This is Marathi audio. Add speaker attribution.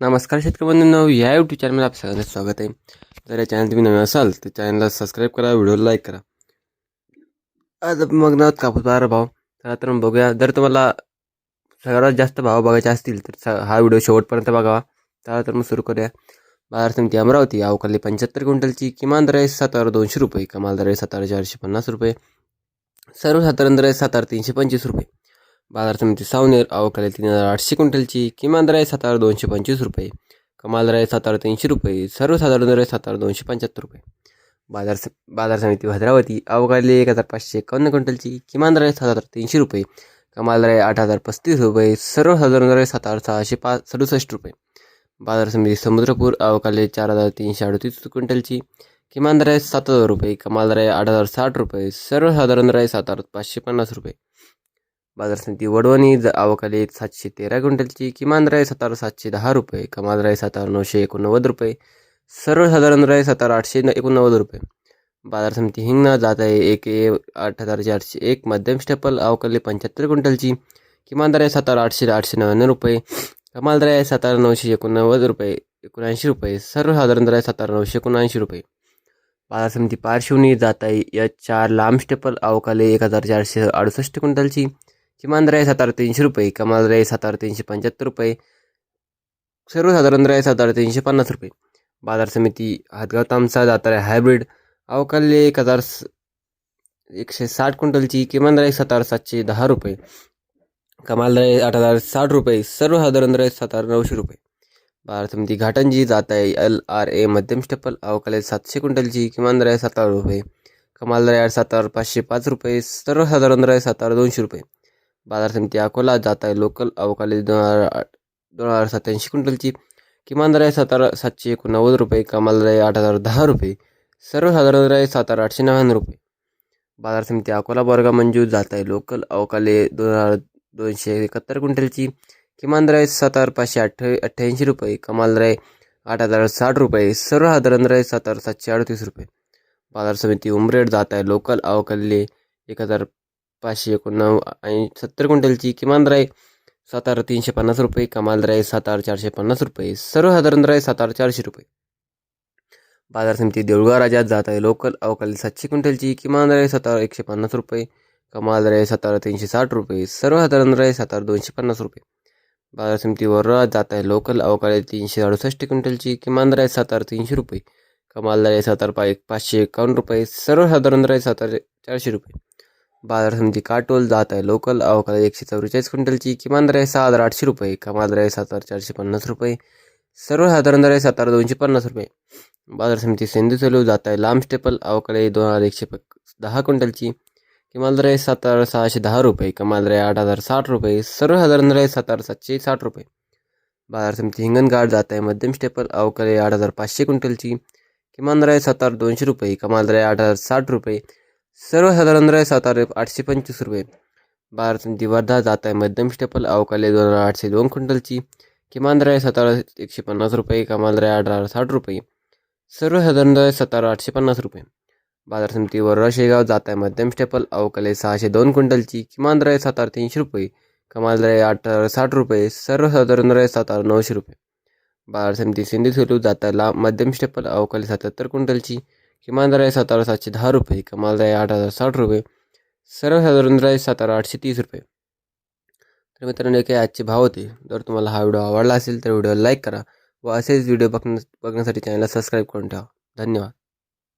Speaker 1: नमस्कार शेतकरी बंधूंनो या यूट्यूब चॅनलमध्ये आप सगळ्यांचं स्वागत आहे. जर या चॅनल तुम्ही नवीन असाल तर चॅनलला सबस्क्राईब करा व्हिडिओला लाईक करा. आज आपण मग ना कापूस बाजार भाव. चला तर मग बघूया जर तुम्हाला सगळ्यात जास्त भाव बघायचे असतील तर स- हा व्हिडिओ शेवटपर्यंत बघावा चला तर मग सुरू करूया. बाजार समिती अमरावती अवकाली पंच्याहत्तर क्विंटलची किमान दर आहे सात हजार दोनशे रुपये कमाल दर आहे सात हजार चारशे पन्नास रुपये. सर्वसाधारण दर आहे सात हजार तीनशे पंचवीस रुपये. बाजार समिती सावनेर अवकाले तीन हजार आठशे क्विंटलची किमान दर आहे सातारा दोनशे पंचवीस रुपये कमाल दर आहे सातारा तीनशे रुपये सर्वसाधारण दर आहे सातारा दोनशे पंच्याहत्तर रुपये. बाजार स बाजार समिती भद्रावती अवकाली एक हजार पाचशे एकावन्न क्विंटलची किमान दर आहे सात हजार तीनशे रुपये कमाल दर आहे आठ हजार पस्तीस रुपये सर्वसाधारण दर आहे सात हजार सहाशे पाच सदुसष्ट रुपये. बाजार समिती समुद्रपूर अवकाली चार हजार तीनशे अडतीस क्विंटलची किमान दर आहे सात हजार रुपये कमाल दर आहे आठ हजार साठ रुपये सर्वसाधारण दर आहे सात हजार पाचशे पन्नास रुपये. बाजार समिती वडवणी ज अवकाली सातशे तेरा क्विंटलची किमान राय आहे सातशे दहा रुपये कमाल राय सातारा नऊशे एकोणनव्वद रुपये सर्वसाधारण राय आहे आठशे न- एकोणनव्वद रुपये. बाजार समिती हिंगणा जात आहे एक ए आठ हजार चारशे एक मध्यम स्टेपल अवकाली पंच्याहत्तर क्विंटलची किमान दर आहे आठशे आठशे नव्याण्णव रुपये कमाल दर आहे नऊशे एकोणनव्वद रुपये एकोणऐंशी रुपये सर्वसाधारण दर आहे नऊशे एकोणऐंशी रुपये. बाजार समिती पार्श्वनी जात आहे या चार लांब स्टेपल अवकाली एक हजार चारशे अडुसष्ट क्विंटलची किमान दर सात हजार तीनशे रुपये कमाल राय सात हजार तीनशे पंच्याहत्तर रुपये सर्वसाधारण दर सात हजार तीनशे पन्नास रुपये. बाजार समिती हातगाव तामसा जात आहे हायब्रिड अवकाल्य एक हजार स- एकशे साठ क्विंटलची किमान राय सात हजार सातशे दहा रुपये. कमाल दर आठ हजार साठ रुपये सर्वसाधारण दर सात हजार नऊशे रुपये. बाजार समिती घाटांची जात आहे एल आर ए मध्यम स्टेपल अवकाले सातशे क्विंटलची किमान राय सात हजार रुपये. कमाल राय सात हजार पाचशे पाच रुपये सर्वसाधारण राय आहे सात हजार दोनशे रुपये. बाजार समिती अकोला जात आहे. लोकल अवकाली दोन हजार आठ दोन हजार सत्याऐंशी क्विंटलची किमान दर आहे सात सातशे एकोणनव्वद रुपये कमाल दर आहे आठ हजार दहा रुपये सर्वसाधारण दर आहे सात आठशे नव्याण्णव रुपये. बाजार समिती अकोला बोरगा मंजूर जात आहे. लोकल अवकाले दोन हजार दोनशे एकाहत्तर क्विंटलची किमान दर आहे सात पाचशे अठ्ठ अठ्ठ्याऐंशी रुपये कमाल दर आहे आठ हजार साठ रुपये सर्वसाधारण दर आहे सात सातशे अडतीस रुपये. बाजार समिती उमरेड जात आहे. लोकल अवकाले एक हजार पाचशे एकोणनव आणि सत्तर क्विंटलची किमान राय सातारा तीनशे पन्नास रुपये कमाल राय सातारा चारशे पन्नास रुपये सर्वसाधारण राय सातारा चारशे रुपये. बाजार समिती देऊळगाव राज्यात जात आहे. लोकल अवकाळी सातशे क्विंटलची किमान राय सातारा एकशे पन्नास रुपये कमाल राय सातारा तीनशे साठ रुपये सर्वसाधारण राय सातारा दोनशे पन्नास रुपये. बाजार समिती वरळात जात आहे. लोकल अवकाळी तीनशे अडुसष्ट क्विंटलची किमान राय सातारा तीनशे रुपये कमाल राय सातारा पा पाचशे एकावन्न रुपये सर्वसाधारण राय सातारा चारशे रुपये. बाजार समिती काटोल जात आहे. लोकल अवकाळी एकशे चौवेचाळीस क्विंटलची किमान दर आहे सहा हजार आठशे रुपये कमाल दर आहे सात हजार चारशे पन्नास रुपये सर्वसाधारण दर आहे सात हजार दोनशे पन्नास रुपये. बाजार समिती सिंधू सेलू जात आहे. लांब स्टेपल अवकाळी दोन हजार एकशे प दहा क्विंटलची किमान दर आहे सात हजार सहाशे दहा रुपये कमाल दर आहे आठ हजार साठ रुपये सर्वसाधारण दर आहे सात हजार सातशे साठ रुपये. बाजार समिती हिंगणघाट जात आहे. मध्यम स्टेपल अवकाळी आठ हजार पाचशे क्विंटलची किमान दर आहे सात हजार दोनशे रुपये कमाल दर आहे आठ हजार साठ रुपये सर्वसाधारण दर आहे सात आठशे पंचवीस रुपये. बाजार वर्धा जात आहे. मध्यम स्टेपल अवकाले दोन हजार आठशे दोन क्विंटलची. किमान राय आहे एकशे पन्नास रुपये कमाल राय अठरा साठ रुपये. सर्वसाधारण राय सातारा आठशे पन्नास रुपये. बाजार समिती वरोरा शेगाव जात आहे. मध्यम स्टेपल अवकाले सहाशे दोन क्विंटलची. किमान राय आहे तीनशे रुपये कमाल राय आहे साठ रुपये सर्वसाधारण राय सातारा नऊशे रुपये. बाजार समिती सिंधी सेलू जात आहे. ला मध्यम स्टेपल अवकाले सत्याहत्तर क्विंटलची. किमान दर आहे सात हजार सातशे दहा रुपये कमाल दर आहे आठ हजार साठ रुपये सर्वसाधारण दर आहे सात हजार आठशे तीस रुपये. तर मित्रांनो काही आजचे भाव होते. जर तुम्हाला हा व्हिडिओ आवडला असेल तर व्हिडिओला लाईक करा व असेच व्हिडिओ बघण्या बघण्यासाठी चॅनलला सबस्क्राईब करून ठेवा. धन्यवाद.